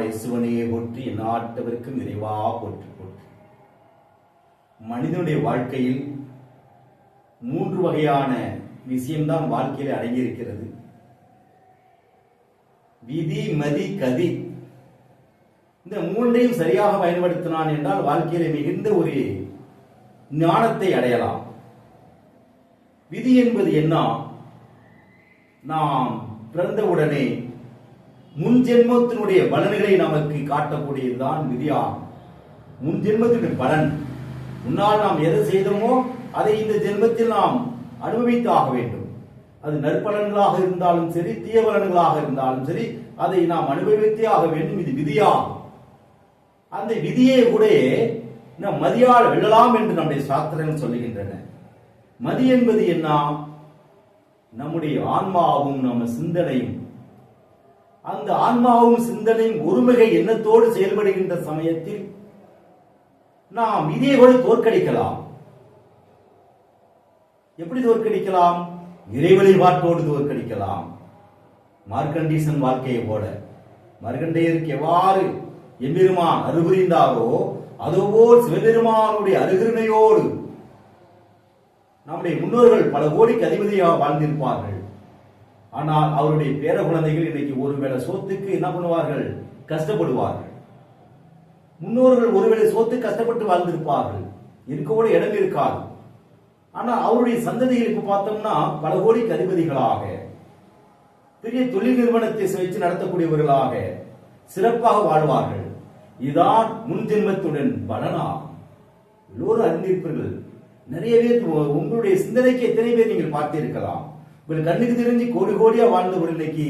எந்நாடு சிவனையே போற்றி எந்நாட்டவருக்கும் நிறைவா போற்றி போற்றி. மனிதனுடைய வாழ்க்கையில் மூன்று வகையான விஷயம்தான் வாழ்க்கையில் அடங்கியிருக்கிறது. விதி மதி கதி. இந்த மூன்றையும் சரியாக பயன்படுத்தினான் என்றால் வாழ்க்கையில மிகுந்த ஒரு ஞானத்தை அடையலாம். விதி என்பது என்ன? நாம் பிறந்தவுடனே முன் ஜென்மத்தினுடைய பலன்களை நமக்கு காட்டக்கூடியதுதான் விதியாகும். முன் ஜென்மத்தினுடைய பலன். முன்னால் நாம் எதை செய்தோமோ அதை இந்த ஜென்மத்தில் நாம் அனுபவித்து ஆக வேண்டும். அது நற்பலன்களாக இருந்தாலும் சரி தீய பலன்களாக இருந்தாலும் சரி அதை நாம் அனுபவித்தே ஆக வேண்டும். இது விதியாகும். அந்த விதியை கூட நாம் மதியால் வெல்லலாம் என்று நம்முடைய சாஸ்திரங்கள் சொல்லுகின்றன. மதி என்பது என்ன? நம்முடைய ஆன்மாவும் நம்ம சிந்தனையும் அந்த ஆன்மாவும் சிந்தனையும் ஒருமிகை எண்ணத்தோடு செயல்படுகின்ற சமயத்தில் நாம் இதே கூட தோற்கடிக்கலாம். எப்படி தோற்கடிக்கலாம்? இறைவழி வழிபாட்டோடு தோற்கடிக்கலாம். மார்க்கண்டீசன் வாழ்க்கையை போல. மார்க்கண்டேயருக்கு எவ்வாறு எம்பெருமான் அருபுரிந்தாரோ அதுபோல் சிவபெருமானுடைய அருகிருணையோடு நம்முடைய முன்னோர்கள் பல கோடிக்கு அதிபதியாக வாழ்ந்திருப்பார்கள். ஆனால் அவருடைய பேர குழந்தைகள் இன்னைக்கு ஒருவேளை சோத்துக்கு என்ன பண்ணுவார்கள்? கஷ்டப்படுவார்கள். முன்னோர்கள் ஒருவேளை சோத்து கஷ்டப்பட்டு வாழ்ந்திருப்பார்கள். இருக்க கூட இடம் இருக்காது. ஆனால் அவருடைய சந்ததிகள் இப்ப பார்த்தோம்னா பல கோடிக்கு அதிபதிகளாக பெரிய தொழில் நிறுவனத்தை வச்சு நடத்தக்கூடியவர்களாக சிறப்பாக வாழ்வார்கள். இதான் முன்ஜென்மத்துடன் பலனா எல்லோரும் அறிந்திருப்பீர்கள். நிறைய பேர் உங்களுடைய சிந்தனைக்கு எத்தனை பேர் நீங்கள் பார்த்திருக்கலாம். இவர் கண்ணுக்கு தெரிஞ்சு கோடி கோடியா வாழ்ந்தவர் இன்னைக்கு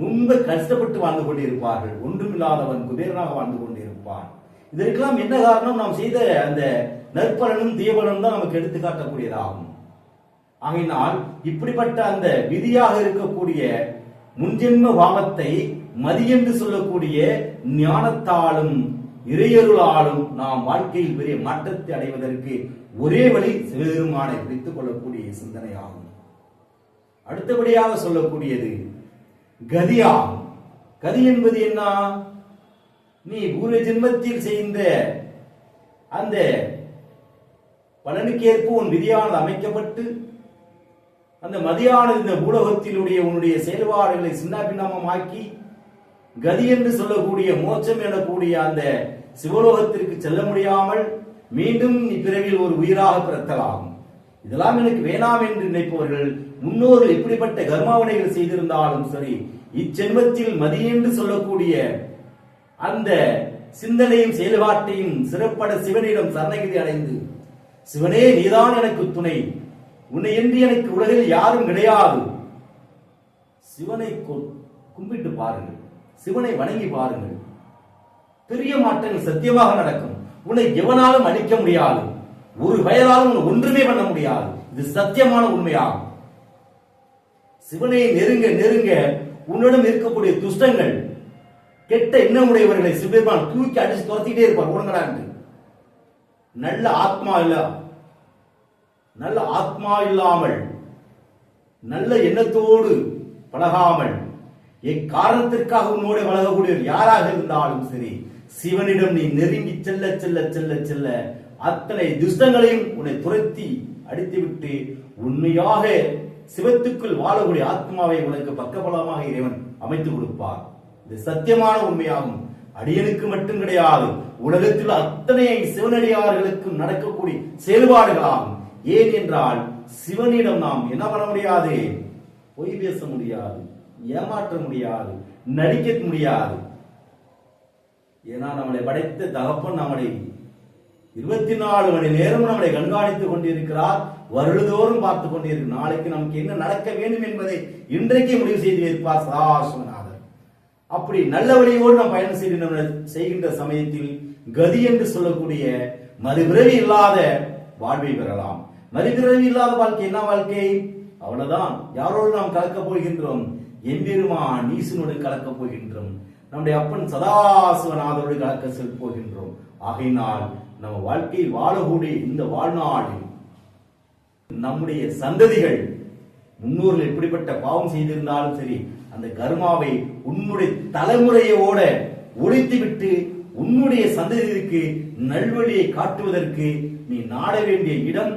ரொம்ப கஷ்டப்பட்டு வாழ்ந்து கொண்டிருப்பார்கள். ஒன்றுமில்லாதவன் குபேரனாக வாழ்ந்து கொண்டிருப்பான். இதற்கெல்லாம் என்ன காரணம்? நாம் செய்த அந்த நற்பலனும் தீயபலனும் தான் நமக்கு எடுத்து காட்டக்கூடியதாகும். ஆகையினால் இப்படிப்பட்ட அந்த விதியாக இருக்கக்கூடிய முன்ஜென்ம பாவத்தை மதி என்று சொல்லக்கூடிய ஞானத்தாலும் இறையருளாலும் நாம் வாழ்க்கையில் பெரிய மாற்றத்தை அடைவதற்கு ஒரே வழி சிவபெருமானை பிடித்துக் கொள்ளக்கூடிய சிந்தனையாகும். அடுத்தபடியாக சொல்லக்கூடியது கதியா கதி என்பது என்ன? நீ பூர்வ ஜென்மத்தில் செய்த அந்த பலனுக்கேற்ப உன் விதியானது அமைக்கப்பட்டு அந்த மதியானது இந்த பூலகத்தினுடைய உன்னுடைய செயல்பாடுகளை சின்னாபின்னமாக்கி கதி என்று சொல்லக்கூடிய மோட்சம் எனக்கூடிய அந்த சிவலோகத்திற்கு செல்ல முடியாமல் மீண்டும் இப்பிறவில் ஒரு உயிராக பிறத்தலாகும். இதெல்லாம் எனக்கு வேணாம் என்று நினைப்பவர்கள் முன்னோர்கள் எப்படிப்பட்ட கர்மாவனைகள் செய்திருந்தாலும் சரி இச்செல்வத்தில் மதி என்று சொல்லக்கூடிய அந்த சிந்தனையும் செயல்பாட்டையும் சிறப்பட சிவனிடம் சரணகிரி அடைந்து சிவனே நீதான் எனக்கு துணை. உன்னை என்று எனக்கு உலகில் யாரும் கிடையாது. சிவனை கும்பிட்டு பாருங்கள். சிவனை வணங்கி பாருங்கள். பெரிய மாற்றங்கள் சத்தியமாக நடக்கும். உன்னை எவனாலும் அழிக்க முடியாது. ஒரு வயதாலும் ஒன்றுமே பண்ண முடியாது. இது சத்தியமான உண்மையாகும். சிவனை நெருங்க நெருங்க உன்னிடம் இருக்கக்கூடிய துஷ்டங்கள் கெட்ட எண்ணமுடையவர்களை சிவபெருமான் தூக்கி அடிச்சு துரத்திட்டே இருப்பார். உடங்கடாண்டு நல்ல ஆத்மா இல்ல. நல்ல ஆத்மா இல்லாமல் நல்ல எண்ணத்தோடு பழகாமல் எக்காரணத்திற்காக உன்னோட பழகக்கூடியவர் யாராக இருந்தாலும் சரி சிவனிடம் நீ நெருங்கி செல்ல செல்ல செல்ல செல்ல அத்தனை துஷ்டங்களையும் உன்னை துரத்தி அடித்துவிட்டு உண்மையாக சிவத்துக்குள் வாழக்கூடிய ஆத்மாவை உனக்கு பக்கபலமாக இறைவன் அமைத்து கொடுப்பார். இது சத்தியமான உண்மையாகும். அடியனுக்கு மட்டும் கிடையாது உலகத்தில் அத்தனை சிவனடியார்களுக்கும் நடக்கக்கூடிய செயல்பாடுகளாகும். ஏன் என்றால் சிவனிடம் நாம் என்ன பண்ண முடியாது? பொய் பேச முடியாது ஏமாற்ற முடியாது நடிக்க முடியாது. ஏன்னா நம்மளை படைத்த தகப்பன் நம்மளை இருபத்தி நாலு மணி நேரம் நம்மளை கண்காணித்துக் கொண்டிருக்கிறார். வருடதோறும் பார்த்து கொண்டிருக்கிறார். நாளைக்கு நமக்கு என்ன நடக்க வேண்டும் என்பதை இன்றைக்கே முடிவு செய்து வைப்பார் சதாசிவநாதர். அப்படி நல்ல வழியோடு நாம் பயணம் செய்கின்ற செய்கின்ற சமயத்தில் கதி என்று சொல்லக்கூடிய மறுபிறவி இல்லாத வாழ்வை பெறலாம். மறுபிறவி இல்லாத வாழ்க்கை என்ன வாழ்க்கை? அவ்வளவுதான். யாரோடு நாம் கலக்கப் போகின்றோம்? எம்பெருமான் ஈசனோடு கலக்கப் போகின்றோம். நம்முடைய அப்பன் சதாசிவநாதரோடு கலக்க செல் போகின்றோம் ஆகையினால் நம்ம வாழ்க்கையில் வாழக்கூடிய இந்த வாழ்நாளில் நம்முடைய சந்ததிகள் முன்னோர்கள் எப்படிப்பட்ட பாவம் செய்திருந்தாலும் சரி அந்த கர்மாவை உன்னுடைய தலைமுறையோட ஒழித்துவிட்டு உன்னுடைய சந்ததிக்கு நல்வழியை காட்டுவதற்கு நீ நாட வேண்டிய இடம்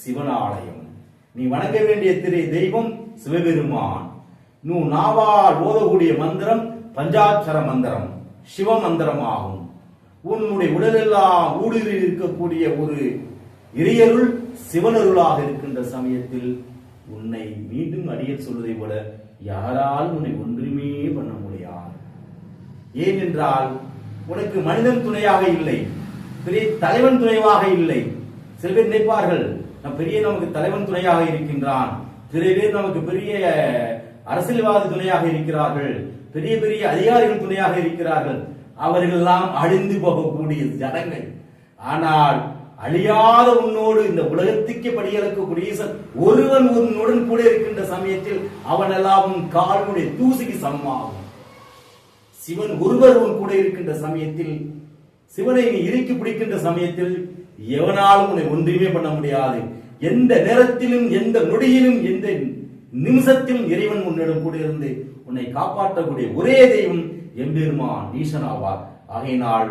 சிவனாலயம். நீ வணங்க வேண்டிய திரு தெய்வம் சிவபெருமான். நூ நாவால் ஓதக்கூடிய மந்திரம் பஞ்சாட்சர மந்திரம் சிவ மந்திரமாகும் உன்னுடைய உடலெல்லாம் ஊடுருவி இருக்கக்கூடிய ஒரு இறையருள் சிவனருளாக இருக்கின்ற சமயத்தில் உன்னை மீண்டும் அடியல் சொல்வதை போல யாரால் உன்னை ஒன்றுமே பண்ண முடியாது. ஏனென்றால் உனக்கு மனிதன் துணையாக இல்லை பெரிய தலைவன் துணைவாக இல்லை. சில பேர் நினைப்பார்கள் நம் பெரிய நமக்கு தலைவன் துணையாக இருக்கின்றான். சில பேர் நமக்கு பெரிய அரசியல்வாதி துணையாக இருக்கிறார்கள் பெரிய பெரிய அதிகாரிகள் துணையாக இருக்கிறார்கள். அவர்கள் எல்லாம் அழிந்து போகக்கூடிய ஜனங்கள் ஆனால் அழியாத உன்னோடு இந்த உலகத்துக்கு படியளக்கக்கூடிய ஒருவன் உன்னுடன் கூட இருக்கின்ற சமயத்தில் அவனெல்லாம் உன் கால்களுடைய தூசிக்கு சமமாகும். சிவன் ஒருவர் உன் கூட இருக்கின்ற சமயத்தில் சிவனை நீ இறுக்கி பிடிக்கின்ற சமயத்தில் எவனாலும் உன்னை ஒன்றுமே பண்ண முடியாது. எந்த நேரத்திலும் எந்த நொடியிலும் எந்த நிமிஷத்திலும் இறைவன் உன்னிடம் கூட இருந்து உன்னை காப்பாற்றக்கூடிய ஒரே தெய்வம் எம்பெருமான் ஈசனாவார் ஆகையினால்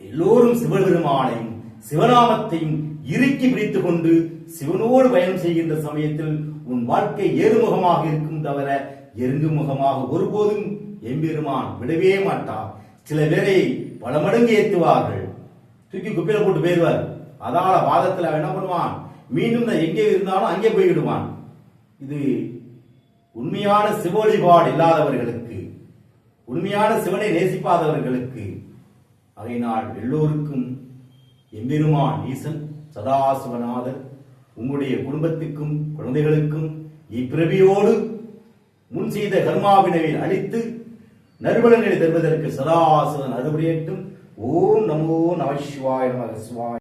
எல்லோரும் சிவபெருமானையும் சிவநாமத்தையும் இறுக்கி பிடித்துக் கொண்டு சிவனோடு பயணம் செய்கின்ற சமயத்தில் உன் வாழ்க்கை ஏறுமுகமாக இருக்கும் தவிர எருங்கு முகமாக ஒருபோதும் எம்பெருமான் விடவே மாட்டார். சில பேரை பல மடங்கு ஏற்றுவார்கள். தூக்கி குப்பையில போட்டு போயிடுவார். அதால வாதத்தில் அவன் என்ன பண்ணுவான்? மீண்டும் எங்கே இருந்தாலும் அங்கே போய்விடுவான். இது உண்மையான சிவ வழிபாடு இல்லாதவர்களுக்கு உண்மையான சிவனை நேசிப்பாதவர்களுக்கு அதனால் எல்லோருக்கும் எம்பெருமான் ஈசன் சதாசிவநாதர் உங்களுடைய குடும்பத்துக்கும் குழந்தைகளுக்கும் இப்பிறவியோடு முன் செய்த கர்மாவினை அழித்து நறுபலனை தருவதற்கு சதாசிவன் அறுபடியேட்டும் ஓம் நமோ நம சிவாய நம சிவாய